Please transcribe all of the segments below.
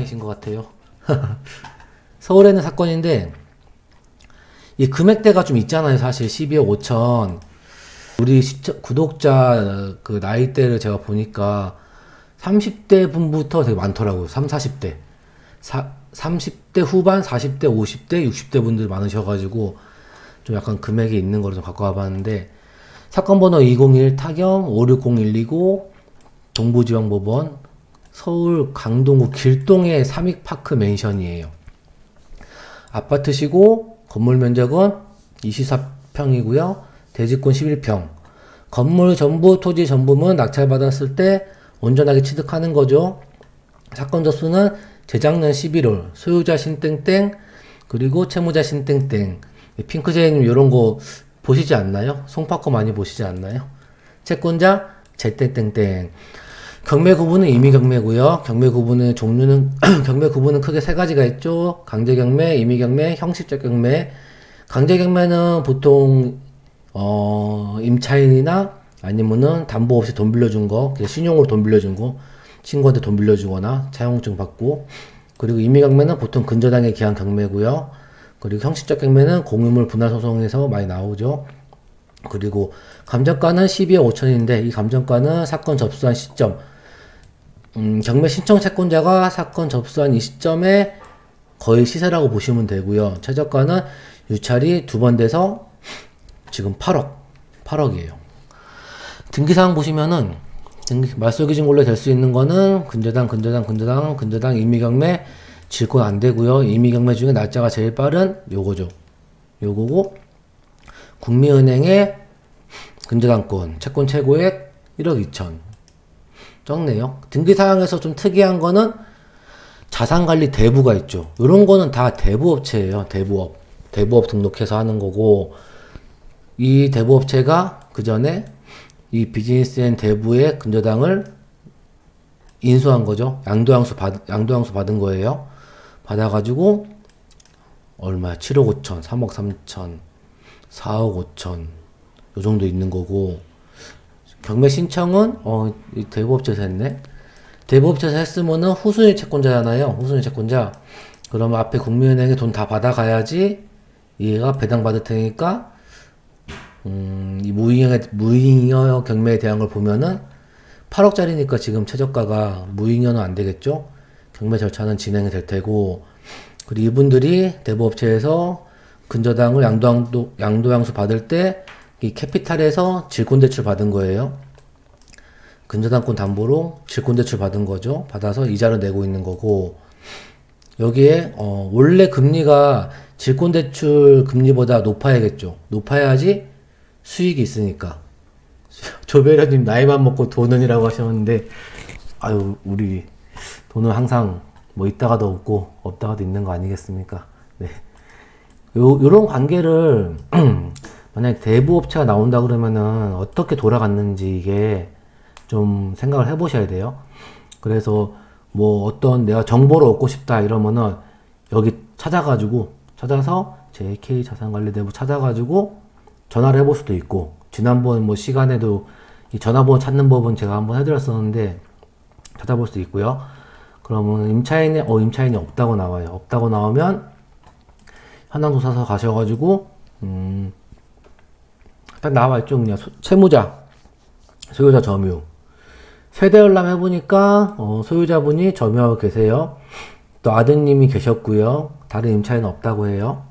오랜만이신 것 같아요. 서울에 있는 사건인데 이 금액대가 좀 있잖아요. 사실 12억 5천. 우리 시청, 구독자 그 나이대를 제가 보니까 30대 분부터 되게 많더라고요. 3, 40대. 사, 30대 후반, 40대, 50대, 60대 분들 많으셔가지고 좀 약간 금액이 있는 거를 좀 갖고 와봤는데 사건 번호 201 타경 560129 동부지방법원 서울 강동구 길동의 삼익파크 맨션이에요. 아파트시고 건물 면적은 24평이고요. 대지권 11평. 건물 전부 토지 전부는 낙찰받았을 때 온전하게 취득하는 거죠. 사건 접수는 재작년 11월 소유자 신땡땡 그리고 채무자 신땡땡 핑크제이님 이런 거 보시지 않나요? 송파커 많이 보시지 않나요? 채권자 제땡땡땡 경매 구분은 임의 경매고요. 경매 구분의 종류는 경매 구분은 크게 세 가지가 있죠. 강제 경매, 임의 경매, 형식적 경매. 강제 경매는 보통 어 임차인이나 아니면은 담보 없이 돈 빌려준 거, 그냥 신용으로 돈 빌려준 거, 친구한테 돈 빌려주거나 차용증 받고 그리고 임의 경매는 보통 근저당에 기한 경매고요. 그리고 형식적 경매는 공유물 분할 소송에서 많이 나오죠. 그리고 감정가는 12억 5천인데 이 감정가는 사건 접수한 시점 음, 경매 신청 채권자가 사건 접수한 이 시점에 거의 시세라고 보시면 되고요. 최저가는 유찰이 두 번 돼서 지금 8억, 8억이에요. 등기사항 보시면은 등기, 말소기준 원래 될 수 있는 거는 근저당, 근저당, 근저당, 근저당, 임의경매 질권 안 되고요. 임의경매 중에 날짜가 제일 빠른 요거죠. 요거고 국민은행의 근저당권 채권 최고액 1억 2천 적네요. 등기사항에서 좀 특이한 거는 자산관리 대부가 있죠. 이런 거는 다 대부업체예요. 대부업. 대부업 등록해서 하는 거고 이 대부업체가 그 전에 이 비즈니스 앤 대부의 근저당을 인수한 거죠. 양도양수 받 양도양수 받은 거예요. 받아가지고 얼마? 7억 5천, 3억 3천, 4억 5천 요 정도 있는 거고 경매 신청은 어, 이 대부업체에서 했네. 대부업체에서 했으면은 후순위 채권자잖아요. 후순위 채권자. 그러면 앞에 국민은행에 돈 다 받아가야지 얘가 배당받을 테니까 음, 이 무잉여, 무잉여 경매에 대한 걸 보면은 8억짜리니까 지금 최저가가 무잉여는 안 되겠죠? 경매 절차는 진행이 될 테고, 그리고 이분들이 대부업체에서 근저당을 양도양도, 양도양수 받을 때 이 캐피탈에서 질권대출 받은 거예요. 근저당권 담보로 질권대출 받은 거죠. 받아서 이자를 내고 있는 거고, 여기에, 어, 원래 금리가 질권대출 금리보다 높아야겠죠. 높아야지 수익이 있으니까. 조배련님 나이만 먹고 돈은이라고 하셨는데, 아유, 우리 돈은 항상 뭐 있다가도 없고, 없다가도 있는 거 아니겠습니까? 네. 요, 요런 관계를, 만약에 대부업체가 나온다 그러면은 어떻게 돌아갔는지 이게 좀 생각을 해보셔야 돼요. 그래서 뭐 어떤 내가 정보를 얻고 싶다 이러면은 여기 찾아가지고 찾아서 JK 자산관리대부 찾아가지고 전화를 해볼 수도 있고 지난번 뭐 시간에도 이 전화번호 찾는 법은 제가 한번 해드렸었는데 찾아볼 수 있고요. 그러면 임차인이 어 임차인이 없다고 나와요. 없다고 나오면 현황조사서 가셔가지고 음, 딱 나와 있죠 그냥 소- 채무자 소유자 점유 세대열람 해보니까 어, 소유자분이 점유하고 계세요. 또 아드님이 계셨고요. 다른 임차인은 없다고 해요.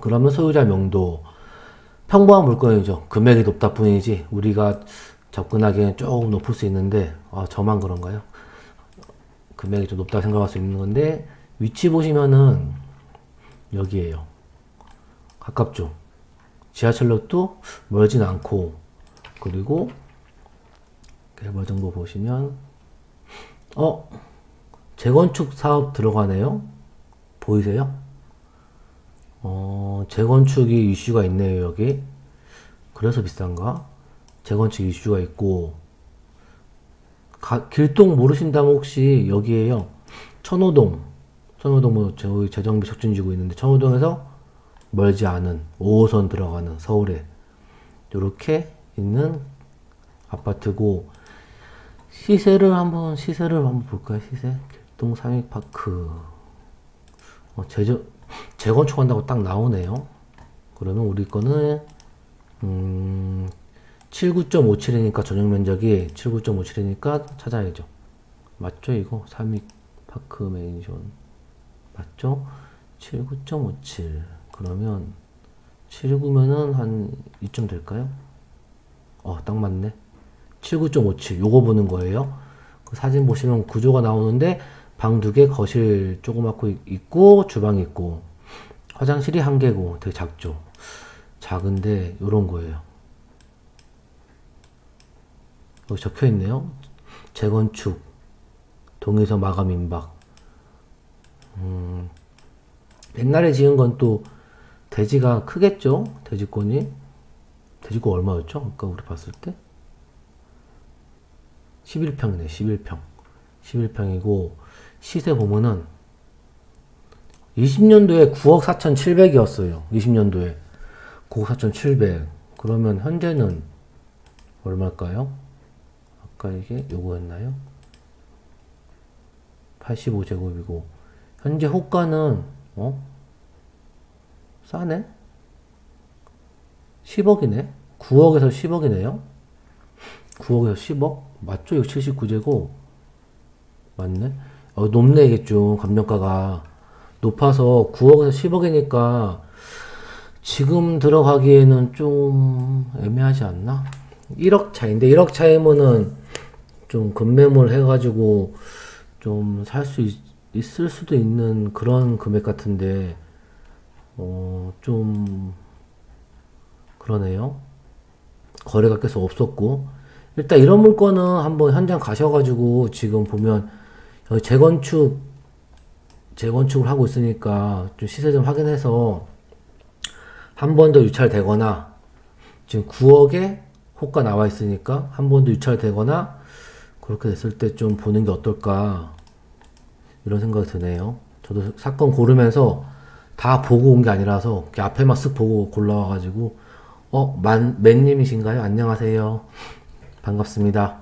그러면 소유자 명도 평범한 물건이죠. 금액이 높다 뿐이지 우리가 접근하기에는 조금 높을 수 있는데 아, 저만 그런가요? 금액이 좀 높다 생각할 수 있는 건데 위치 보시면은 여기에요. 가깝죠. 지하철역도 멀진 않고 그리고 개발 정보 보시면 어 재건축 사업 들어가네요. 보이세요? 어 재건축이 이슈가 있네요 여기. 그래서 비싼가? 재건축 이슈가 있고 가- 길동 모르신다면 혹시 여기에요. 천호동 천호동 뭐 저희 재정비 촉진지구 있는데 천호동에서 멀지 않은 5호선 들어가는 서울에 이렇게 있는 아파트고 시세를 한번 시세를 한번 볼까요 시세 길동 삼익파크. 어, 재저, 재건축한다고 딱 나오네요. 그러면 우리 거는, 음, 79.57이니까 전용 면적이 79.57이니까 찾아야죠. 맞죠, 이거? 삼익파크 맨션. 맞죠? 79.57. 그러면 79면은 한 이쯤 될까요? 어, 딱 맞네. 79.57. 요거 보는 거예요. 그 사진 보시면 구조가 나오는데 방 두 개, 거실 조그맣고 있- 있고 주방 있고 화장실이 한 개고 되게 작죠. 작은데 요런 거예요. 여기 적혀 있네요. 재건축, 동의서 마감 임박. 음, 옛날에 지은 건또 대지가 크겠죠? 대지권이. 대지권 얼마였죠? 아까 우리 봤을 때? 11평이네, 11평. 11평이고, 시세 보면은, 20년도에 9억 4,700이었어요. 20년도에. 9억 4,700. 그러면 현재는 얼마일까요? 아까 이게 요거였나요? 85제곱이고, 현재 호가는, 어? 싸네? 10억이네? 9억에서 10억이네요? 9억에서 10억? 맞죠? 이거 79제곱? 맞네? 어, 높네, 이게 좀, 감정가가. 높아서 9억에서 10억이니까, 지금 들어가기에는 좀 애매하지 않나? 1억 차인데, 1억 차이면은 좀 급매물 해가지고 좀 살 수 있 을 수도 있는 그런 금액 같은데, 어, 좀, 그러네요. 거래가 계속 없었고. 일단 이런 물건은 한번 현장 가셔가지고 지금 보면 여기 재건축, 재건축을 하고 있으니까 좀 시세 좀 확인해서 한 번 더 유찰되거나 지금 9억에 호가 나와 있으니까 한 번 더 유찰되거나 그렇게 됐을 때 좀 보는 게 어떨까 이런 생각이 드네요. 저도 사건 고르면서 다 보고 온 게 아니라서 앞에만 쓱 보고 골라와가지고 어, 만, 맨님이신가요? 안녕하세요. 반갑습니다.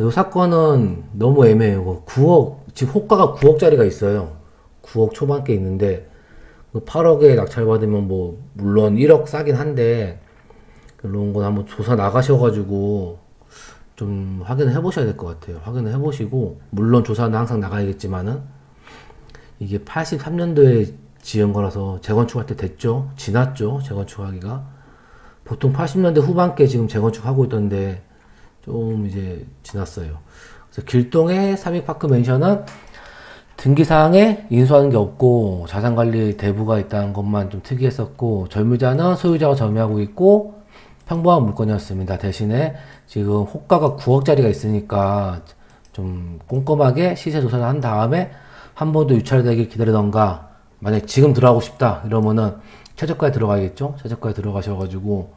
이 사건은 너무 애매해요. 9억, 지금 호가가 9억짜리가 있어요. 9억 초반께 있는데, 8억에 낙찰받으면 뭐, 물론 1억 싸긴 한데, 그런 건 한번 조사 나가셔가지고, 좀 확인을 해보셔야 될 것 같아요. 확인을 해보시고, 물론 조사는 항상 나가야겠지만은, 이게 83년도에 지은 거라서 재건축할 때 됐죠? 지났죠? 재건축하기가. 보통 80년대 후반께 지금 재건축하고 있던데 좀 이제 지났어요. 그래서 길동의 삼익파크 맨션은 등기사항에 인수하는 게 없고 자산관리 대부가 있다는 것만 좀 특이했었고 절묘자는 소유자가 점유하고 있고 평범한 물건이었습니다. 대신에 지금 호가가 9억짜리가 있으니까 좀 꼼꼼하게 시세 조사를 한 다음에 한 번 더 유찰되길 기다리던가 만약 지금 들어가고 싶다 이러면은 최저가에 들어가야겠죠? 최저가에 들어가셔가지고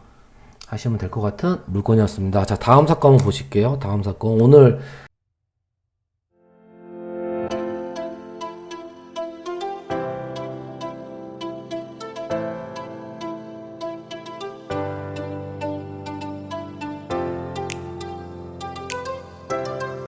하시면 될 것 같은 물건이었습니다. 자, 다음 사건 보실게요. 다음 사건. 오늘